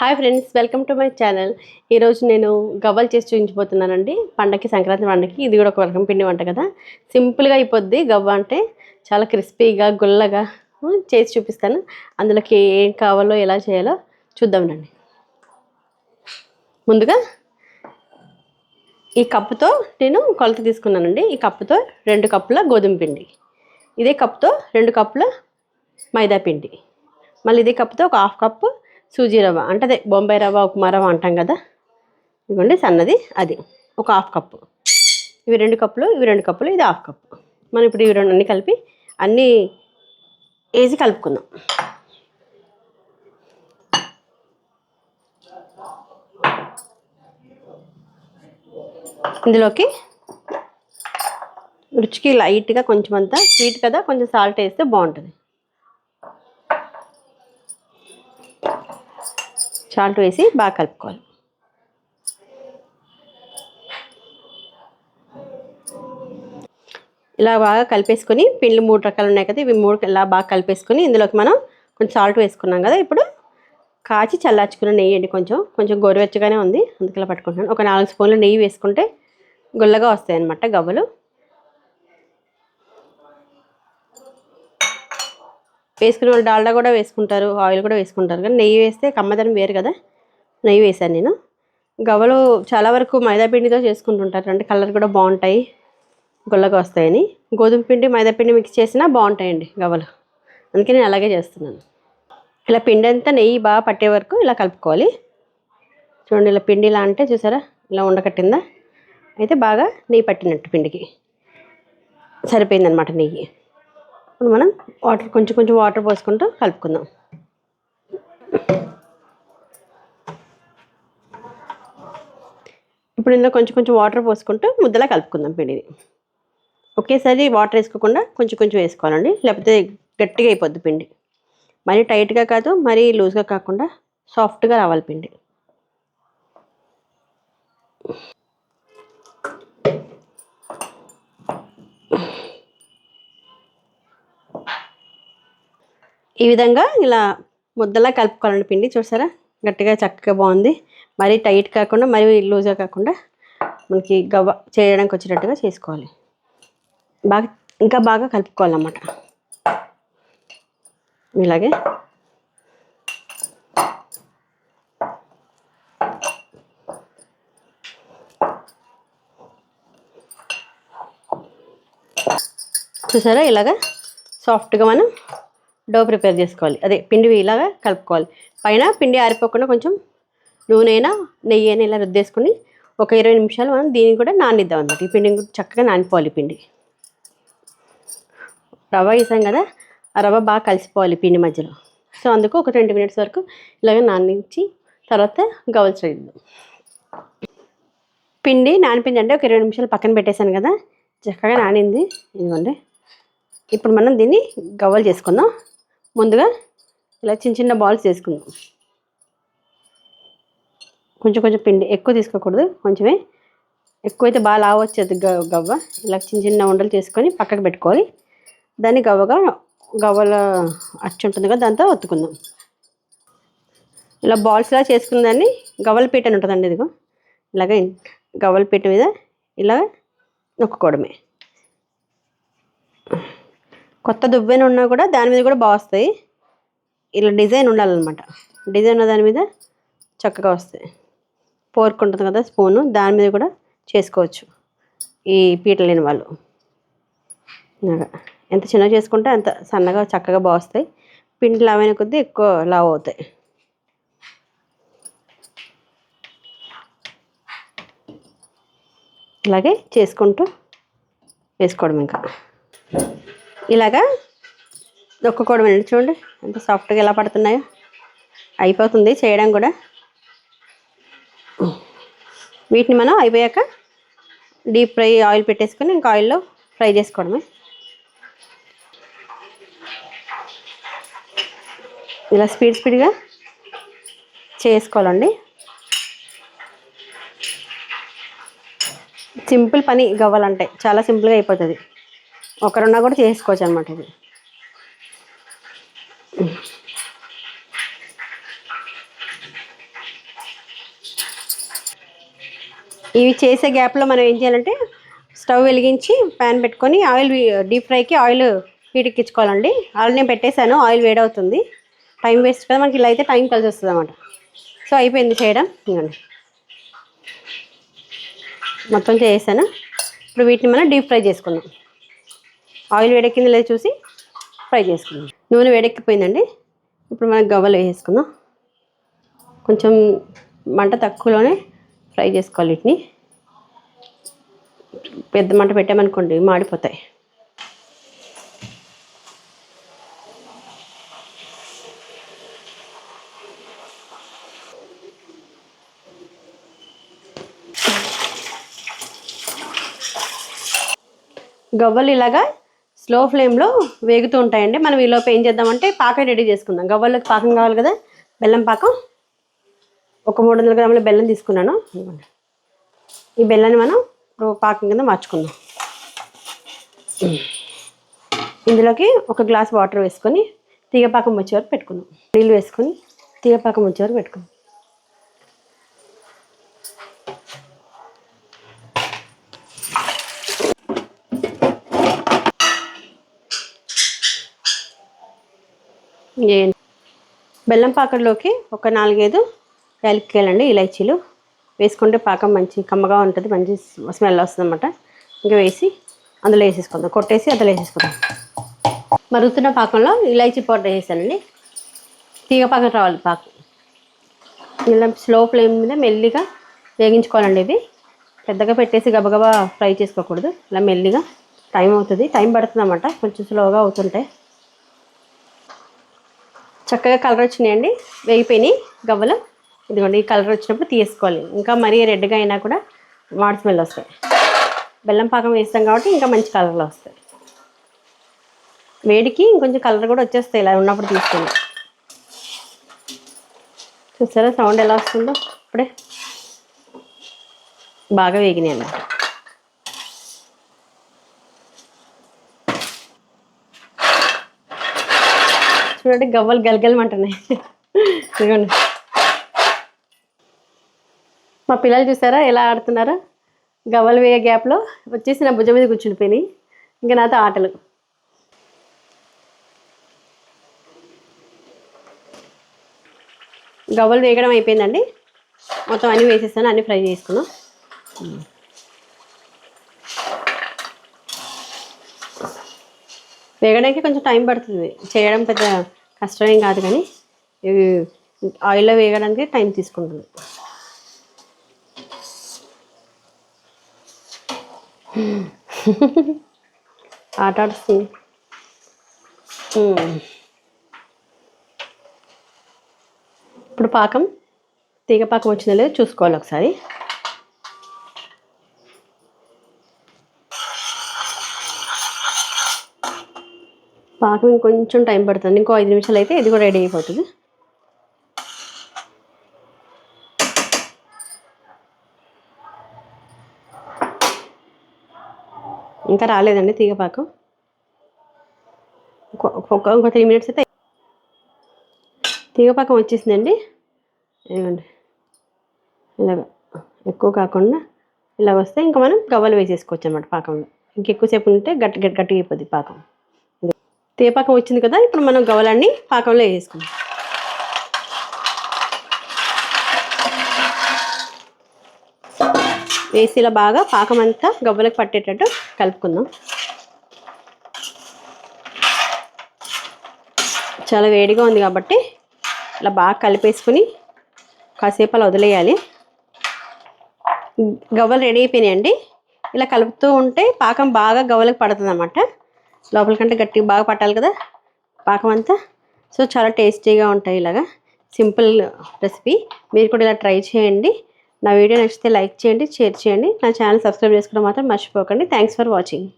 Hi friends welcome to my channel. ఈరోజు నేను గవ్వలు చేసి చూపించబోతున్నానండి. పండగకి సంక్రాంతి పండగకి ఇది కూడా ఒక రకం పిండి వంట కదా. సింపుల్గా అయిపోద్ది గవ్వ అంటే చాలా క్రిస్పీగా గుల్లగా చేసి చూపిస్తాను. అందులోకి ఏం కావాలో ఎలా చేయాలో చూద్దాం ముందుగా ఈ కప్పుతో నేను కొలత తీసుకున్నానండి. ఈ కప్పుతో రెండు కప్పుల గోధుమ పిండి. ఇదే కప్పుతో రెండు కప్పుల మైదా పిండి. మళ్ళీ ఇదే కప్పుతో ఒక హాఫ్ కప్పు సూజీ రవ్వ. అంటే అదే బొంబాయి రవ్వ ఉప్మా రవ్వ అంటాం కదా? ఇదిగోండి సన్నది అది. ఒక హాఫ్ కప్పు. ఇవి రెండు కప్పులు ఇవి రెండు కప్పులు ఇది హాఫ్ కప్పు. మనం ఇప్పుడు ఇవి రెండు అన్నీ కలిపి అన్నీ వేసి కలుపుకుందాం. ఇందులోకి రుచికి లైట్గా కొంచెం అంతా స్వీట్ కదా కొంచెం సాల్ట్ వేస్తే బాగుంటుంది. సాల్ట్ వేసి బాగా కలుపుకోవాలి. ఇలా బాగా కలిపేసుకొని పిండి మూడు రకాలు ఉన్నాయి కదా ఇవి మూడు ఇలా బాగా కలిపేసుకొని ఇందులోకి మనం కొంచెం సాల్ట్ వేసుకున్నాం కదా ఇప్పుడు కాచి చల్లార్చుకున్న నెయ్యి అండి కొంచెం కొంచెం గోరువెచ్చగానే ఉంది అందుకలా పట్టుకుంటున్నాను. ఒక నాలుగు స్పూన్లు నెయ్యి వేసుకుంటే గుల్లగా వస్తాయి అన్నమాట గవ్వలు. వేసుకునే వాళ్ళు డాల్డా కూడా వేసుకుంటారు ఆయిల్ కూడా వేసుకుంటారు. కానీ నెయ్యి వేస్తే కమ్మదనం వేరు కదా. నెయ్యి వేసాను నేను. గవ్వలు చాలా వరకు మైదా పిండితో చేసుకుంటుంటారు. అంటే కలర్ కూడా బాగుంటాయి. గుల్లగా వస్తాయని. గోధుమ పిండి మైదాపిండి మిక్స్ చేసినా బాగుంటాయండి గవ్వలు. అందుకే నేను అలాగే చేస్తున్నాను. ఇలా పిండి అంతా నెయ్యి బాగా పట్టే వరకు ఇలా కలుపుకోవాలి. చూడండి ఇలా పిండి ఇలా అంటే చూసారా? ఇలా ఉండకట్టిందా అయితే బాగా నెయ్యి పట్టినట్టు పిండికి. సరిపోయిందనమాట నెయ్యి. ఇప్పుడు మనం వాటర్ కొంచెం కొంచెం వాటర్ పోసుకుంటూ కలుపుకుందాం. ఇప్పుడు ఇందులో కొంచెం కొంచెం వాటర్ పోసుకుంటూ ముద్దలా కలుపుకుందాం పిండిని. ఒకేసారి వాటర్ వేసుకోకుండా కొంచెం కొంచెం వేసుకోవాలండి. లేకపోతే గట్టిగా అయిపోద్ది పిండి. మరీ టైట్గా కాదు మరీ లూజ్గా కాకుండా సాఫ్ట్గా రావాలి పిండి. ఈ విధంగా ఇలా ముద్దలా కలుపుకోవాలండి పిండి చూసారా? గట్టిగా చక్కగా బాగుంది. మరీ టైట్ కాకుండా మరీ లూజ్గా కాకుండా మనకి గవ్వ చేయడానికి వచ్చేటట్టుగా చేసుకోవాలి. బాగా ఇంకా బాగా కలుపుకోవాలన్నమాట. ఇలాగే. చూసారా? ఇలాగా సాఫ్ట్గా మనం డో ప్రిపేర్ చేసుకోవాలి. అదే పిండి ఇలాగా కలుపుకోవాలి. పైన పిండి ఆరిపోకుండా కొంచెం నూనె అయినా నెయ్యి అయినా ఇలా రుద్దేసుకుని ఒక ఇరవై నిమిషాలు మనం దీన్ని కూడా నానిద్దాం అన్నమాట. ఈ పిండిని కూడా చక్కగా నానిపోవాలి పిండి. రవ్వ వేసాం కదా ఆ రవ్వ బాగా కలిసిపోవాలి పిండి మధ్యలో. సో అందుకు ఒక ట్వంటీ మినిట్స్ వరకు ఇలాగ నానించి తర్వాత గవల్స్ చేద్దాం పిండి నానిపింది అంటే ఒక ఇరవై నిమిషాలు పక్కన పెట్టేశాను కదా చక్కగా నానింది. ఇదిగోండి. ఇప్పుడు మనం దీన్ని గవ్వలు చేసుకుందాం. ముందుగా ఇలా చిన్న చిన్న బాల్స్ చేసుకుందాం కొంచెం కొంచెం పిండి ఎక్కువ తీసుకోకూడదు. కొంచెమే ఎక్కువైతే బాగా లావు వచ్చేది గవ్వ. ఇలా చిన్న చిన్న ఉండలు చేసుకొని పక్కకు పెట్టుకోవాలి. దాన్ని గవ్వగా గవ్వల అచ్చు ఉంటుంది కదా దాంతో ఒత్తుకుందాం. ఇలా బాల్స్లా చేసుకున్న దాన్ని గవ్వల పీట అని ఉంటుందండి ఇదిగో. ఇలాగ గవ్వల పీట మీద ఇలా నొక్కుకోవడమే. కొత్త దువ్వెన ఉన్నా కూడా దాని మీద కూడా బాగా వస్తాయి. ఇలా డిజైన్ ఉండాలన్నమాట. డిజైన్ ఉన్న దాని మీద చక్కగా వస్తాయి. పోర్క్ ఉంటుంది కదా స్పూను దాని మీద కూడా చేసుకోవచ్చు ఈ పీట లేని వాళ్ళు. ఎంత చిన్నగా చేసుకుంటే అంత సన్నగా చక్కగా బాగా వస్తాయి. పిండి లావైన కొద్దీ ఎక్కువ లావ్ అవుతాయి. ఇలాగే చేసుకుంటూ వేసుకోవడం ఇంకా. ఇలాగా నొక్కుకోవడం అండి చూడండి ఎంత సాఫ్ట్గా ఎలా పడుతున్నాయో. అయిపోతుంది చేయడం కూడా. వీటిని మనం అయిపోయాక డీప్ ఫ్రై ఆయిల్ పెట్టేసుకొని ఇంకా ఆయిల్లో ఫ్రై చేసుకోవడమే. ఇలా స్పీడ్ స్పీడ్గా చేసుకోవాలండి. సింపుల్ పని గవ్వాలంటే చాలా సింపుల్గా అయిపోతుంది. ఒకరున్నా కూడా చేసుకోవచ్చు అనమాట ఇది. ఇవి చేసే గ్యాప్లో మనం ఏం చేయాలంటే స్టవ్ వెలిగించి ప్యాన్ పెట్టుకొని ఆయిల్ డీప్ ఫ్రైకి ఆయిల్ వీటికిచ్చుకోవాలండి ఆయిల్ నేను పెట్టేశాను ఆయిల్ వేడవుతుంది. టైం వేస్ట్ కదా మనకి ఇలా అయితే టైం కలిసి వస్తుంది అనమాట సో అయిపోయింది చేయడం. ఇవ్వండి మొత్తం చేసాను ఇప్పుడు వీటిని మనం డీప్ ఫ్రై చేసుకుందాం. ఆయిల్ వేడెక్కింది లేదో చూసి ఫ్రై చేసుకుందాం నూనె వేడెక్కిపోయిందండి. ఇప్పుడు మనం గవ్వలు వేసేసుకుందాం. కొంచెం మంట తక్కువలోనే ఫ్రై చేసుకోవాలి వీటిని. పెద్ద మంట పెట్టామనుకోండి మాడిపోతాయి. గవ్వలు ఇలాగా స్లో ఫ్లేమ్లో వేగుతూ ఉంటాయండి. మనం ఈలోపు ఏం చేద్దామంటే పాకం రెడీ చేసుకుందాం. గవ్వల్లోకి పాకం కావాలి కదా? బెల్లం పాకం. ఒక మూడు వందల గ్రాముల బెల్లం తీసుకున్నాను. ఈ బెల్లాన్ని మనం పాకం కింద మార్చుకుందాం. ఇందులోకి ఒక గ్లాస్ వాటర్ వేసుకొని తీగపాకం వచ్చే వరకు పెట్టుకుందాం. నీళ్ళు వేసుకొని తీగపాకం వచ్చే వరకు పెట్టుకుందాం. బెల్లం పాకంలోకి ఒక నాలుగైదు యాలక్కాయలండి ఇలైచీలు. వేసుకుంటే పాకం మంచి కమ్మగా ఉంటుంది మంచి స్మెల్ వస్తుంది అనమాట ఇంకా వేసి అందులో వేసేసుకుందాం. కొట్టేసి అందులో వేసేసుకుందాం. మరుగుతున్న పాకంలో ఇలైచీ పౌడర్ వేసానండి. తీగ పాకం రావాలి పాకం. ఇలా స్లో ఫ్లేమ్ మీద మెల్లిగా వేగించుకోవాలండి ఇది పెద్దగా పెట్టేసి గబగబా ఫ్రై చేసుకోకూడదు. ఇలా మెల్లిగా టైం అవుతుంది. టైం పడుతుంది అన్నమాట కొంచెం స్లోగా అవుతుంటాయి చక్కగా కలర్ వచ్చినాయండి. వేగిపోయినాయి గవ్వలు. ఇదిగోండి ఈ కలర్ వచ్చినప్పుడు తీసుకోవాలి. ఇంకా మరీ రెడ్గా అయినా కూడా మాడి స్మెల్ వస్తాయి. బెల్లం పాకం వేస్తాం కాబట్టి ఇంకా మంచి కలర్లో వస్తాయి. వేడికి ఇంకొంచెం కలర్ కూడా వచ్చేస్తాయి ఇలా ఉన్నప్పుడు తీసుకుని. చూసారా సౌండ్ ఎలా వస్తుందో? ఇప్పుడే. బాగా వేగినాయి అన్నమాట. చూడండి గవ్వలు గలగలమంటున్నాయి. చూడండి మా పిల్లలు చూసారా ఎలా ఆడుతున్నారా? గవ్వలు వేయ గ్యాప్లో వచ్చేసి నా భుజం మీద కూర్చునిపోయినాయి ఇంకా నాతో ఆటలు. గవ్వలు వేయడం అయిపోయిందండి. మొత్తం అన్నీ వేసేస్తాను అన్నీ ఫ్రై చేసుకున్నాం. వేగడానికి కొంచెం టైం పడుతుంది. చేయడం పెద్ద కష్టమేం కాదు కానీ ఇవి ఆయిల్లో వేగడానికి టైం తీసుకుంటుంది. ఆట ఆడుస్తుంది. ఇప్పుడు పాకం తీగ పాకం వచ్చిందో లేదో చూసుకోవాలి ఒకసారి. పాకం ఇంకొంచెం టైం పడుతుంది. ఇంకో ఐదు నిమిషాలు అయితే ఇది కూడా రెడీ అయిపోతుంది. ఇంకా రాలేదండి తీగ పాకం ఒక ఇంకో త్రీ మినిట్స్ అయితే తీగ పాకం వచ్చేసిందండి. ఇదిగోండి. ఇలాగ ఎక్కువ కాకుండా ఇలా వస్తే ఇంకా మనం గవ్వలు వేసేసుకోవచ్చు అనమాట పాకంలో. ఇంకెక్కువసేపు ఉంటే గట్టి గట్టి గట్టిగా అయిపోద్ది పాకం. తేపాకం వచ్చింది కదా ఇప్పుడు మనం గవ్వలన్నీ పాకంలో వేసుకుందాం వేసి ఇలా బాగా పాకం అంతా గవ్వలకు పట్టేటట్టు కలుపుకుందాం. చాలా వేడిగా ఉంది కాబట్టి ఇలా బాగా కలిపేసుకుని కాసేపు అలా వదిలేయాలి. గవ్వలు రెడీ అయిపోయినాయండి. ఇలా కలుపుతూ ఉంటే పాకం బాగా గవ్వలకు పడుతుంది అన్నమాట లోపలికంటే గట్టిగా బాగా పట్టాలి కదా? పాకం అంతా. సో చాలా టేస్టీగా ఉంటాయి ఇలాగా. Simple recipe. మీరు కూడా ఇలా ట్రై చేయండి. నా వీడియో నచ్చితే లైక్ చేయండి షేర్ చేయండి. నా ఛానల్ సబ్స్క్రైబ్ చేసుకోవడం మాత్రం మర్చిపోకండి. Thanks for watching.